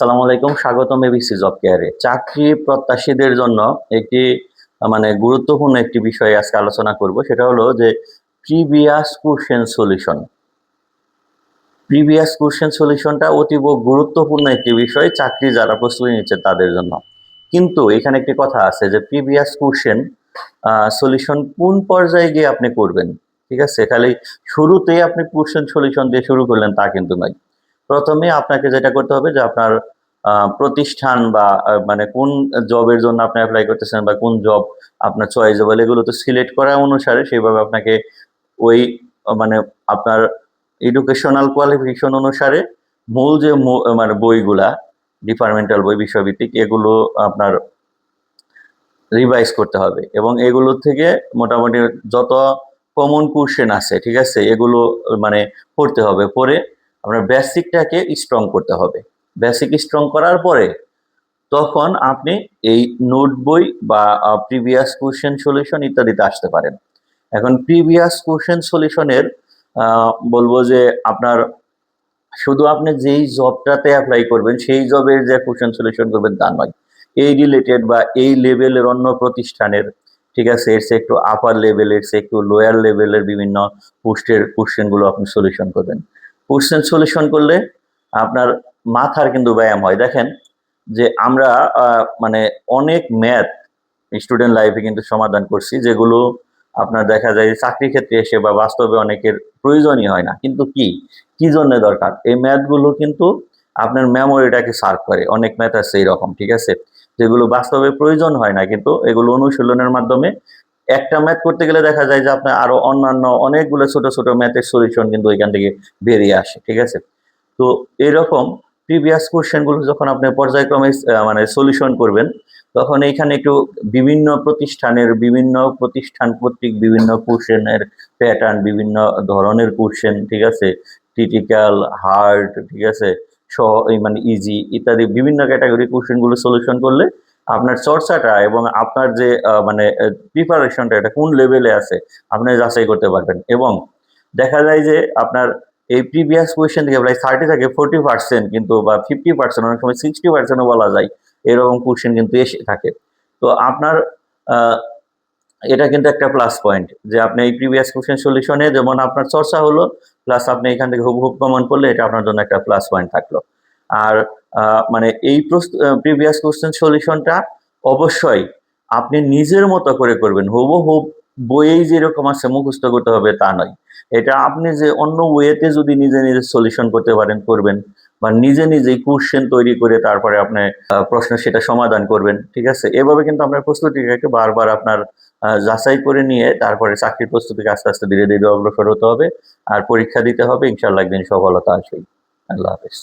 আসসালামু আলাইকুম, স্বাগতম এবিসি জব কেয়ারে চাকরি প্রত্যাশীদের জন্য একটি মানে গুরুত্বপূর্ণ একটি বিষয়ে আজকে আলোচনা করব, সেটা হলো যে previous question solution previous question সলিউশনটা অতীব গুরুত্বপূর্ণ একটি বিষয়, চাকরি যারা প্রস্তুতি নিচ্ছে তাদের জন্য। কিন্তু এখানে একটি কথা আছে যে প্রিভিয়াস কোশ্চেন সলিউশন কোন পর্যায়ে গিয়ে আপনি করবেন? ঠিক আছে, খালি শুরুতেই আপনি কোশ্চেন সলিউশন দিয়ে শুরু করলেন তা কিন্তু নয়। প্রথমে আপনাকে যেটা করতে হবে যে আপনার প্রতিষ্ঠান বা মানে কোন জবের জন্য আপনি অ্যাপ্লাই করতেছেন বা কোন জব আপনার চয়েসেবল এগুলো তো সিলেক্ট করা অনুসারে সেইভাবে আপনাকে ওই মানে আপনার এডুকেশনাল কোয়ালিফিকেশন অনুসারে মূল যে মানে বইগুলা ডিপার্টমেন্টাল বই, বিষয়ভিত্তিক, এগুলো আপনার রিভাইজ করতে হবে। এবং এগুলো থেকে মোটামুটি যত কমন কোশ্চেন আছে, ঠিক আছে, এগুলো মানে পড়তে হবে। পড়ে আপনার বেসিকটাকে স্ট্রং করতে হবে। বেসিক স্ট্রং করার পরে তখন আপনি এই নোট বই বা প্রিভিয়াস কোশ্চেন সলিউশন ইত্যাদিতে আসতে পারেন। এখন প্রিভিয়াস কোশ্চেন সলিউশনের বলব যে আপনার শুধু আপনি যেই জবটাতে অ্যাপ্লাই করবেন, সেই জবের যে কোশ্চেন সলিউশন করবেন তা নয়। এই রিলেটেড বা এই লেভেলের অন্য প্রতিষ্ঠানের, ঠিক আছে, এর চেয়ে একটু আপার লেভেলের চেয়ে একটু লোয়ার লেভেলের বিভিন্ন পোস্টের কোশ্চেনগুলো আপনি সলিউশন করবেন। কোশ্চেন সলিউশন করলে আপনার মাথার কিন্তু ব্যায়াম হয়। দেখেন যে আমরা মানে অনেক ম্যাথ স্টুডেন্ট লাইফে কিন্তু সমাধান করছি, যেগুলো আপনার দেখা যায় চাকরি ক্ষেত্রে এসে বা বাস্তবে অনেকের প্রয়োজনই হয় না। কিন্তু কি? কি জন্য দরকার? এই ম্যাথগুলো কিন্তু আপনার মেমোরিটাকে সার্ভ করে। অনেক ম্যাথ আছে এইরকম, ঠিক আছে? যেগুলো বাস্তবে প্রয়োজন হয় না, কিন্তু এগুলো অনুশীলনের মাধ্যমে একটা ম্যাথ করতে গেলে দেখা যায় যে আপনার আরও অন্যান্য অনেকগুলো ছোট ছোট ম্যাথের সলিউশন কিন্তু এখান থেকে বেরিয়ে আসে, ঠিক আছে? তো এরকম প্রিভিয়াস কোশ্চেনগুলো যখন আপনি পর্যায়ক্রমে মানে সলিউশন করবেন, তখন এইখানে একটু বিভিন্ন প্রতিষ্ঠানের, বিভিন্ন প্রতিষ্ঠান কর্তৃক বিভিন্ন কোশ্চেনের প্যাটার্ন বিভিন্ন ধরনের কোশ্চেন ঠিক আছে? ক্রিটিক্যাল হার্ড ঠিক আছে? সহ মানে ইজি ইত্যাদি বিভিন্ন ক্যাটাগরি কোশ্চেনগুলো সলিউশন করলে আপনার চর্চাটা এবং আপনার যে মানে প্রিপারেশনটা এটা কোন লেভেলে আছে, আপনি যাচাই করতে পারবেন। এবং দেখা যায় যে, আপনার এই প্রিভিয়াস কোয়েশ্চেন থেকে প্রায় থার্টি থেকে ফোর্টি পার্সেন্ট কিন্তু, বা ফিফটি পার্সেন্ট অনেক সময় সিক্সটি পার্সেন্টও বলা যায়, এরকম কোয়েশ্চেন কিন্তু এসে থাকে। তো আপনার এটা কিন্তু একটা প্লাস পয়েন্ট যে, আপনি এই প্রিভিয়াস কোশ্চেন সলিউশনে যেমন আপনার চর্চা হলো প্লাস আপনি এখান থেকে হুবহুব কমন করলে এটা আপনার জন্য একটা প্লাস পয়েন্ট থাকল। আর মানে এই প্রিভিয়াস কোশ্চেন সলিউশনটা অবশ্যই আপনি নিজের মতো করে করবেন। হুবহুব বইয়েই যেরকম আছে মুখস্থ করতে হবে তা নয়। এটা আপনি যে অন্য ওয়েতে যদি নিজে নিজে সলিউশন করতে পারেন, করবেন বা নিজে নিজেই কোশ্চেন তৈরি করে তারপরে আপনি প্রশ্ন সেটা সমাধান করবেন, ঠিক আছে? এভাবে কিন্তু আপনার প্রস্তুতিটাকে বারবার আপনার যাচাই করে নিয়ে তারপরে চাকরির প্রস্তুতিকে আস্তে আস্তে ধীরে ধীরে অগ্রসর হতে হবে আর পরীক্ষা দিতে হবে। ইনশাল্লাহ একদিন সফলতা আসবেই আল্লাহ হাফেজ।